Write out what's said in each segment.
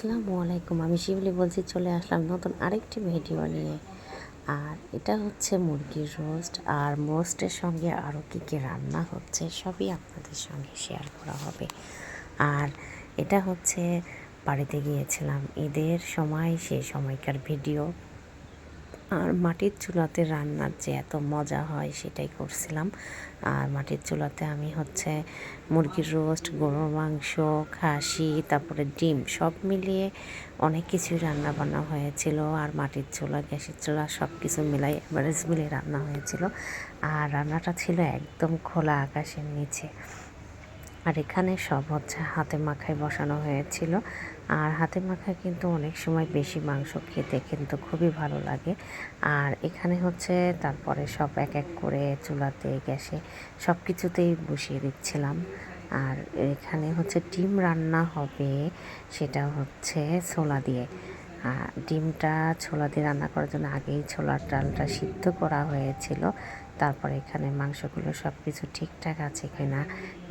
আসসালামু আলাইকুম। আমি শিবলি বলছি, চলে আসলাম নতুন আরেকটি ভিডিও নিয়ে। আর এটা হচ্ছে মুরগির রোস্ট আর রোস্টের সঙ্গে আরও কী কী রান্না হচ্ছে সবই আপনাদের সঙ্গে শেয়ার করা হবে। আর এটা হচ্ছে বাড়িতে গিয়েছিলাম। ঈদের সময়, সেই সময়কার ভিডিও আর মাটির চুলাতে রান্নার যে এত মজা হয় সেটাই করছিলাম। আর মাটির চুলাতে আমি হচ্ছে মুরগির রোস্ট, গরুর মাংস, খাসি, তারপরে ডিম সব মিলিয়ে অনেক কিছুই রান্না বান্না হয়েছিল। আর মাটির চুলা, গ্যাসের চুলা সব কিছু মিলাই এভারেজ মিলিয়ে রান্না হয়েছিল। আর রান্নাটা ছিল একদম খোলা আকাশের নিচে। আর এখানে সব হচ্ছে হাতে মাখায় বসানো হয়েছিল। আর হাতে মাখায় কিন্তু অনেক সময় বেশি মাংস খেতে কিন্তু খুবই ভালো লাগে। আর এখানে হচ্ছে তারপরে সব এক এক করে চুলাতে, গ্যাসে সব কিছুতেই বসিয়ে দিচ্ছিলাম। আর এখানে হচ্ছে ডিম রান্না হবে সেটা হচ্ছে ছোলা দিয়ে। ডিমটা ছোলা দিয়ে রান্না করার জন্য আগেই ছোলার ডালটা সিদ্ধ করা হয়েছিল। তারপরে এখানে মাংসগুলো সব কিছু ঠিকঠাক আছে কিনা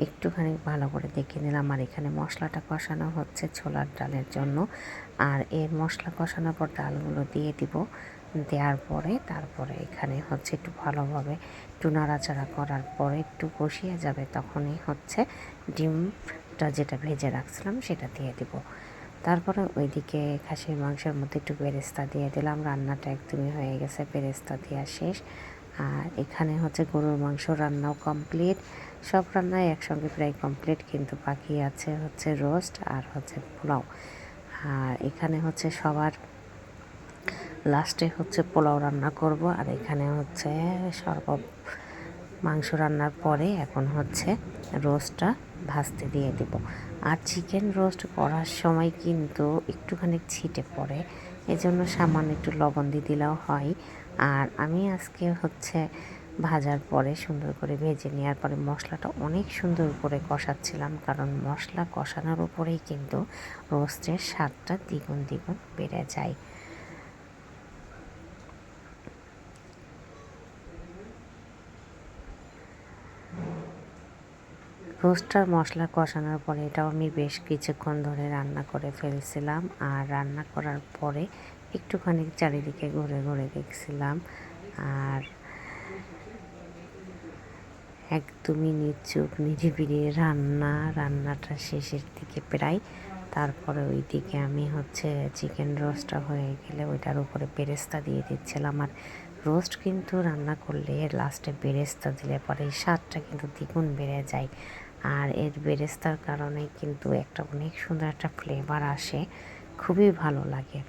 একটুখানি ভালো করে দেখে নিলাম। আর এখানে মশলাটা কষানো হচ্ছে ছোলার ডালের জন্য। আর এই মশলা কষানোর পর ডালগুলো দিয়ে দিব। দেওয়ার পরে তারপরে এখানে হচ্ছে একটু ভালোভাবে একটু নাড়াচাড়া করার পরে একটু কষিয়ে যাবে, তখনই হচ্ছে ডিমটা যেটা ভেজে রাখছিলাম সেটা দিয়ে দিব। তারপরে ওইদিকে খাসির মাংসের মধ্যে একটু বেরেস্তা দিয়ে দিলাম। রান্নাটা একদমই হয়ে গেছে, বেরেস্তা দেওয়া শেষ। আর এখানে হচ্ছে গরুর মাংস রান্নাও কমপ্লিট। সব রান্নাই একসঙ্গে প্রায় কমপ্লিট, কিন্তু বাকি আছে হচ্ছে রোস্ট আর হচ্ছে পোলাও। আর এখানে হচ্ছে সবার লাস্টে হচ্ছে পোলাও রান্না করব, আর এখানে হচ্ছে সর্ব মাংস রান্নার পরে এখন হচ্ছে রোস্টটা ভাজতে দিয়ে দেব। আর চিকেন রোস্ট করার সময় কিন্তু একটুখানি ছিটে পড়ে। এজন্য সামান্য একটু লবণ দিয়ে দিলেও হয়। আর আমি আজকে হচ্ছে ভাজার পরে সুন্দর করে ভেজে নেওয়ার পরে মশলাটা অনেক সুন্দর করে কষাচ্ছিলাম। কারণ মশলা কষানোর উপরেই কিন্তু রোস্টের স্বাদটা দ্বিগুণ দ্বিগুণ বেড়ে যায়। রোস্টার মশলা কষানোর পরে এটাও আমি বেশ কিছুক্ষণ ধরে রান্না করে ফেলছিলাম। আর রান্না করার পরে একটুখানি চারিদিকে ঘুরে ঘুরে দেখছিলাম। আর একদমই নিচুক নিরিবিড়ি রান্না, রান্নাটা শেষের দিকে প্রায়। তারপরে ওই দিকে আমি হচ্ছে চিকেন রোস্টটা হয়ে গেলে ওইটার উপরে বেরেস্তা দিয়ে দিচ্ছিলাম। আর রোস্ট কিন্তু রান্না করলে লাস্টে বেরেস্তা দিলে পরে স্বাদটা কিন্তু দ্বিগুণ বেড়ে যায়। আর এর বেরেস্তার কারণে কিন্তু একটা অনেক সুন্দর একটা ফ্লেভার আসে, খুবই ভালো লাগে।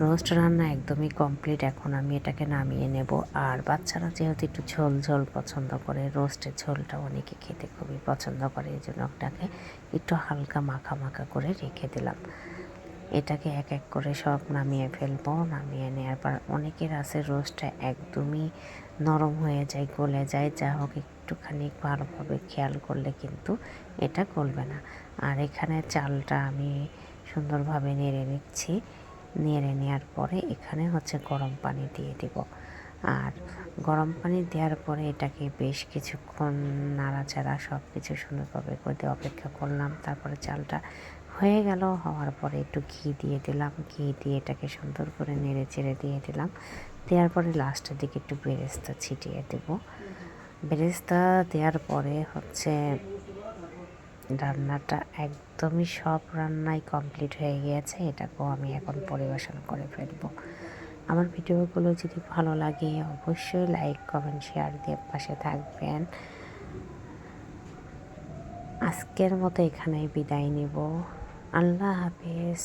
রোস্ট রান্না একদমই কমপ্লিট এখন আমি এটাকে নামিয়ে নেব। আর বাচ্চারা যেহেতু একটু ঝোল ঝোল পছন্দ করে রোস্টের ঝোলটা অনেকে খেতে খুবই পছন্দ করে, এই জন্য ওটাকে একটু হালকা মাখা মাখা করে রেখে দিলাম। এটাকে এক এক করে সব নামিয়ে ফেলব, নামিয়ে নেওয়ার পর অনেকের আছে রোস্টটা একদমই নরম হয়ে যায়, গলে যায়। যা হোক, একটুখানি ভালোভাবে খেয়াল করলে কিন্তু এটা গলবে না। আর এখানে চালটা আমি সুন্দরভাবে নেড়ে নিচ্ছি। নেড়ে নেওয়ার পরে এখানে হচ্ছে গরম পানি দিয়ে দিব। আর গরম পানি দেওয়ার পরে এটাকে বেশ কিছুক্ষণ নাড়াচাড়া সব কিছু সুন্দরভাবে করে অপেক্ষা করলাম। তারপরে চালটা হয়ে গেল, হওয়ার পরে একটু ঘি দিয়ে দিলাম। ঘি দিয়ে এটাকে সুন্দর করে নেড়ে চেড়ে দিয়ে দিলাম। দেওয়ার পরে লাস্টের দিকে একটু বেরেস্তা ছিটিয়ে দেব। বেরেস্তা দেওয়ার পরে হচ্ছে রান্নাটা একদমই সব রান্নাই কমপ্লিট হয়ে গিয়েছে। এটাকেও আমি এখন পরিবেশন করে ফেলব। আমার ভিডিওগুলো যদি ভালো লাগে অবশ্যই লাইক, কমেন্ট, শেয়ার দিয়ে পাশে থাকবেন। আজকের মতো এখানেই বিদায় নিব। আল্লাহ হাফিজ।